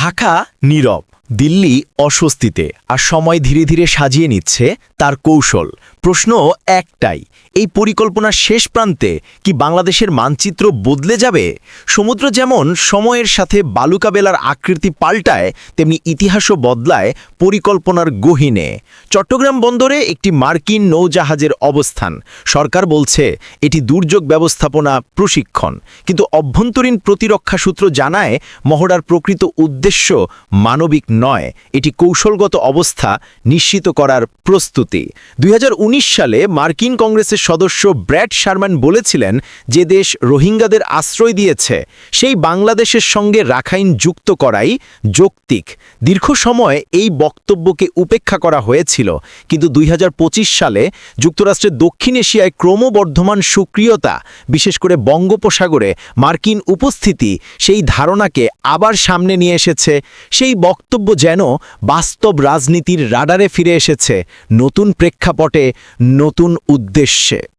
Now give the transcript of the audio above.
ঢাকা নীরব। দিল্লি অস্বস্তিতে, আর সময় ধীরে ধীরে সাজিয়ে নিচ্ছে তার কৌশল। প্রশ্ন একটাই, এই পরিকল্পনার শেষ প্রান্তে কি বাংলাদেশের মানচিত্র বদলে যাবে? সমুদ্র যেমন সময়ের সাথে বালুকা বেলার আকৃতি পাল্টায়, তেমনি ইতিহাসও বদলায় পরিকল্পনার গহিনে। চট্টগ্রাম বন্দরে একটি মার্কিন নৌজাহাজের অবস্থান। সরকার বলছে, এটি দুর্যোগ ব্যবস্থাপনা প্রশিক্ষণ। কিন্তু অভ্যন্তরীণ প্রতিরক্ষা সূত্র জানায়, মহড়ার প্রকৃত উদ্দেশ্য মানবিক নয়, এটি কৌশলগত অবস্থা নিশ্চিত করার প্রস্তুতি। দুই হাজার উনিশ সালে মার্কিন কংগ্রেসের সদস্য ব্র্যাড শারম্যান বলেছিলেন যে দেশ রোহিঙ্গাদের আশ্রয় দিয়েছে, সেই বাংলাদেশের সঙ্গে রাখাইন যুক্ত করাই যৌক্তিক। দীর্ঘ সময় এই বক্তব্যকে উপেক্ষা করা হয়েছিল, কিন্তু দুই হাজার পঁচিশ সালে যুক্তরাষ্ট্রের দক্ষিণ এশিয়ায় ক্রমবর্ধমান সক্রিয়তা, বিশেষ করে বঙ্গোপসাগরে মার্কিন উপস্থিতি, সেই ধারণাকে আবার সামনে নিয়ে এসেছে। সেই বক্তব্য যেন বাস্তব রাজনীতির রাডারে ফিরে এসেছে নতুন প্রেক্ষাপটে নতুন উদ্দেশ্যে।